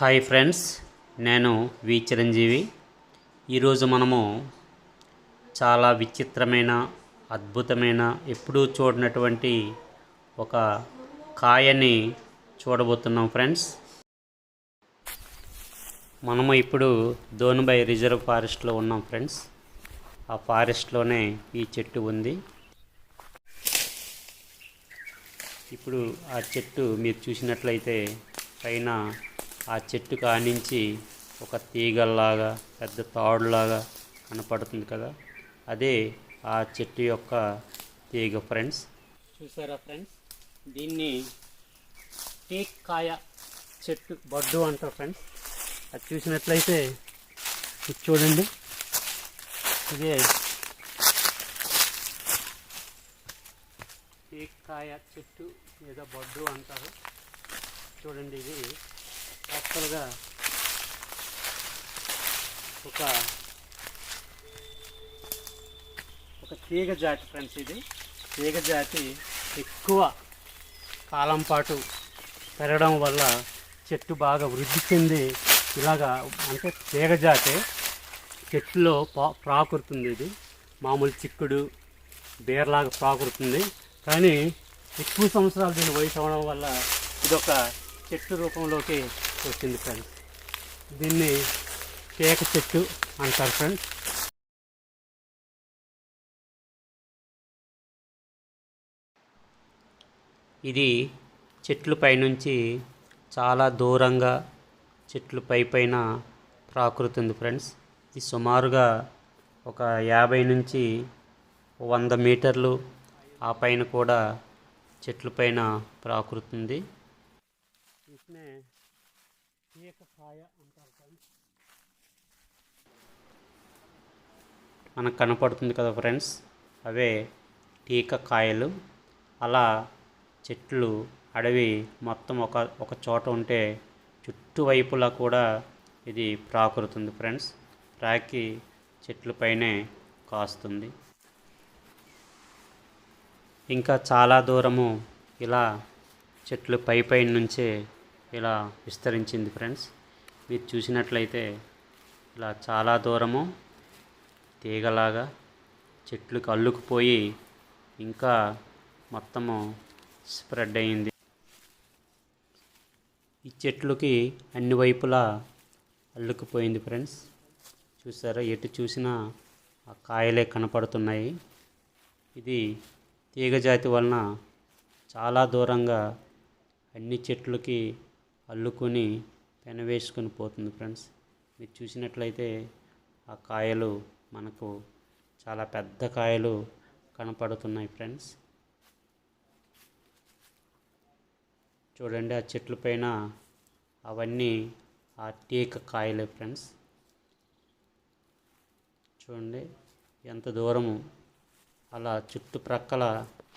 Hi friends నేను వి చిరంజీవి. ఈరోజు మనము చాలా విచిత్రమైన అద్భుతమైన ఎప్పుడూ చూడనటువంటి ఒక కాయని చూడబోతున్నాం ఫ్రెండ్స్. మనము ఇప్పుడు దోనుబై రిజర్వ్ ఫారెస్ట్లో ఉన్నాం ఫ్రెండ్స్. ఆ ఫారెస్ట్లోనే ఈ చెట్టు ఉంది. ఇప్పుడు ఆ చెట్టు మీరు చూసినట్లయితే పైన ఆ చెట్టు కానించి ఒక తీగల్లాగా పెద్ద తాడులాగా కనపడుతుంది కదా. అదే ఆ చెట్టు యొక్క తీగ ఫ్రెండ్స్. చూసారా ఫ్రెండ్స్? దీన్ని టేక్కాయ చెట్టు బడ్డు అంటారు ఫ్రెండ్స్. అది చూసినట్లయితే ఇది చూడండి. ఇదే టేక్కాయ చెట్టు లేదా బొడ్డు అంటారు. చూడండి ఇది. యాక్చువల్గా ఒక ఒక తీగ జాతి ఫ్రెండ్స్ ఇది. తీగ జాతి ఎక్కువ కాలం పాటు పెరగడం వల్ల చెట్టు బాగా వృద్ధి చెంది ఇలాగా అంటే తీగ జాతి చెట్టులో పా ప్రాకురుతుంది ఇది. మామూలు చిక్కుడు బేర్లాగా ప్రాకురుతుంది కానీ ఎక్కువ సంవత్సరాలు దీని వయసు అవడం వల్ల ఇది ఒక చెట్టు రూపంలోకి వచ్చింది ఫ్రెండ్స్. దీన్ని కేక చెట్టు అంటారు ఫ్రెండ్స్. ఇది చెట్లు పైనుంచి చాలా దూరంగా చెట్లు పై పైన ప్రాకృతుంది ఫ్రెండ్స్. ఇది సుమారుగా ఒక యాభై నుంచి వంద మీటర్లు ఆ పైన కూడా చెట్లు పైన ప్రాకృతుంది. కాయ అంటారు ఫ్రెండ్స్ మనకు కనపడుతుంది కదా ఫ్రెండ్స్ అవే టీక కాయలు. అలా చెట్లు అడవి మొత్తం ఒక ఒక చోట ఉంటే చుట్టువైపులా కూడా ఇది ప్రాకురుతుంది ఫ్రెండ్స్. ప్రాకి చెట్లపైనే కాస్తుంది. ఇంకా చాలా దూరము ఇలా చెట్లు పై పై నుంచే ఇలా విస్తరించింది ఫ్రెండ్స్. మీరు చూసినట్లయితే ఇలా చాలా దూరము తీగలాగా చెట్లకు అల్లుకుపోయి ఇంకా మొత్తము స్ప్రెడ్ అయింది. ఈ చెట్లుకి అన్ని వైపులా అల్లుకుపోయింది ఫ్రెండ్స్. చూసారా? ఎటు చూసినా ఆ కాయలే కనపడుతున్నాయి. ఇది తీగజాతి వలన చాలా దూరంగా అన్ని చెట్లకి అల్లుకొని పెనవేసుకొని పోతుంది ఫ్రెండ్స్. మీరు చూసినట్లయితే ఆ కాయలు మనకు చాలా పెద్ద కాయలు కనపడుతున్నాయి ఫ్రెండ్స్. చూడండి ఆ చెట్ల పైన అవన్నీ ఆ టేక కాయలే ఫ్రెండ్స్. చూడండి ఎంత దూరము అలా చుట్టుప్రక్కల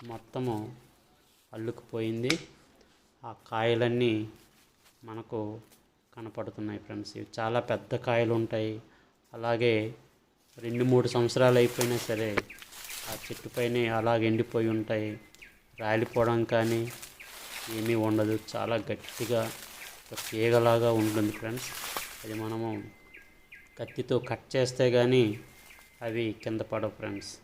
మొత్తము అల్లుకుపోయింది. ఆ కాయలన్నీ మనకు కనపడుతున్నాయి ఫ్రెండ్స్. ఇవి చాలా పెద్ద కాయలు ఉంటాయి. అలాగే రెండు మూడు సంవత్సరాలు అయిపోయినా సరే ఆ చెట్టుపైనే అలాగ ఎండిపోయి ఉంటాయి. రాలిపోవడం కానీ ఏమీ ఉండదు. చాలా గట్టిగా ఒక తీగలాగా ఉంటుంది ఫ్రెండ్స్. అది మనము కత్తితో కట్ చేస్తే కానీ అవి కింద పడవు ఫ్రెండ్స్.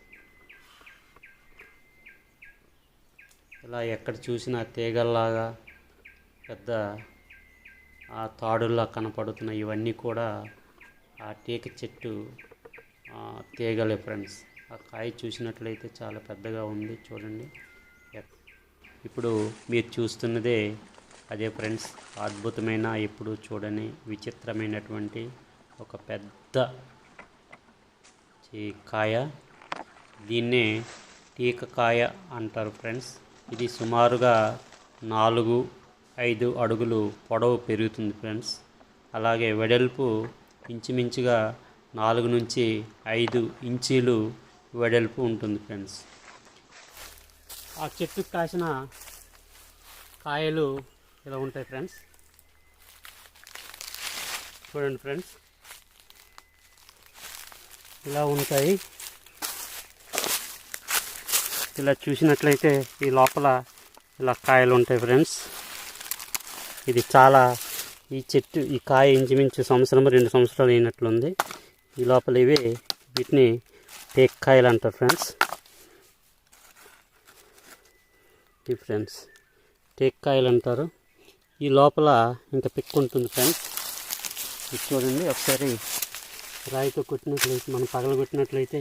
ఇలా ఎక్కడ చూసినా తీగల్లాగా పెద్ద ఆ తాడుల్లా కనపడుతున్న ఇవన్నీ కూడా ఆ టేక చెట్టు తీగలే ఫ్రెండ్స్. ఆ కాయ చూసినట్లయితే చాలా పెద్దగా ఉంది చూడండి. ఇప్పుడు మీరు చూస్తున్నదే అదే ఫ్రెండ్స్ అద్భుతమైన ఎప్పుడు చూడని విచిత్రమైనటువంటి ఒక పెద్ద కాయ. దీన్నే టీకకాయ అంటారు ఫ్రెండ్స్. ఇది సుమారుగా నాలుగు ఐదు అడుగులు పొడవు పెరుగుతుంది ఫ్రెండ్స్. అలాగే వెడల్పు ఇంచుమించుగా నాలుగు నుంచి ఐదు ఇంచీలు వెడల్పు ఉంటుంది ఫ్రెండ్స్. ఆ చెట్టుకు కాసిన కాయలు ఇలా ఉంటాయి ఫ్రెండ్స్. చూడండి ఫ్రెండ్స్. ఇలా ఉంటాయి. ఇలా చూసినట్లయితే ఈ లోపల ఇలా కాయలు ఉంటాయి ఫ్రెండ్స్. ఇది చాలా ఈ చెట్టు ఈ కాయ ఇంచుమించు సంవత్సరం రెండు సంవత్సరాలు అయినట్లుంది. ఈ లోపల ఇవి వీటిని టేక్కాయలు అంటారు ఫ్రెండ్స్. ఈ ఫ్రెండ్స్ టేక్కాయలు అంటారు. ఈ లోపల ఇంకా పిక్ ఉంటుంది ఫ్రెండ్స్. ఇది చూడండి ఒకసారి రాయితో కొట్టినట్లయితే మనం పగలగొట్టినట్లయితే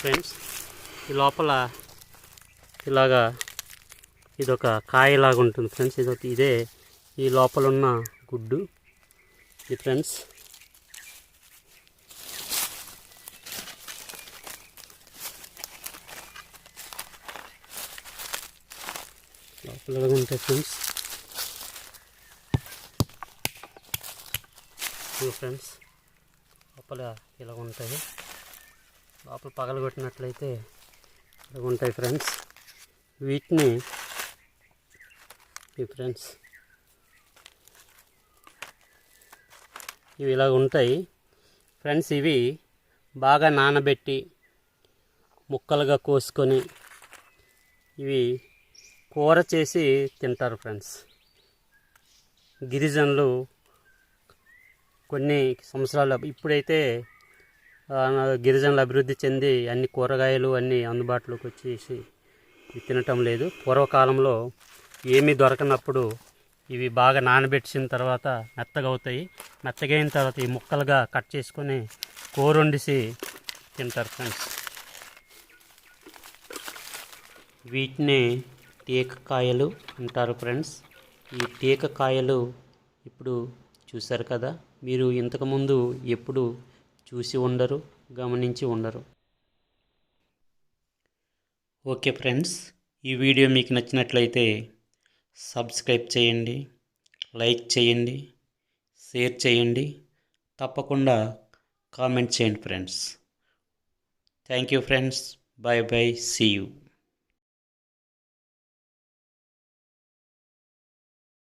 ఫ్రెండ్స్ ఈ లోపల ఇలాగా ఇదొక కాయలాగా ఉంటుంది ఫ్రెండ్స్. ఇదొక ఇదే ఈ లోపల ఉన్న గుడ్డు. ఇది ఫ్రెండ్స్. లోపల ఉంటాయి ఫ్రెండ్స్ ఫ్రెండ్స్ లోపల ఇలా ఉంటాయి లోపల పగలగొట్టినట్లయితే ఉంటాయి ఫ్రెండ్స్ వీటిని ఈ ఫ్రెండ్స్ ఇవి ఇలా ఉంటాయి. ఫ్రెండ్స్ ఇవి బాగా నానబెట్టి ముక్కలుగా కోసుకొని ఇవి కూర చేసి తింటారు ఫ్రెండ్స్ గిరిజనులు కొన్ని సంవత్సరాలు ఇప్పుడైతే గిరిజనులు అభివృద్ధి చెంది అన్ని కూరగాయలు అన్నీ అందుబాటులోకి వచ్చేసి ఇవి తినటం లేదు. పూర్వకాలంలో ఏమీ దొరకనప్పుడు ఇవి బాగా నానబెట్టిన తర్వాత మెత్తగా అవుతాయి. మెత్తగా అయిన తర్వాత ఈ ముక్కలుగా కట్ చేసుకొని కూర వండిసి తింటారు ఫ్రెండ్స్. వీటిని టేకకాయలు అంటారు ఫ్రెండ్స్. ఈ టేకకాయలు ఇప్పుడు చూశారు కదా? మీరు ఇంతకుముందు ఎప్పుడు చూసి ఉండరు గమనించి ఉండరు. ఓకే ఫ్రెండ్స్ ఈ వీడియో మీకు నచ్చినట్లయితే సబ్స్క్రైబ్ చేయండి లైక్ చేయండి షేర్ చేయండి తప్పకుండా కామెంట్ చేయండి friends. Thank you friends bye bye see you.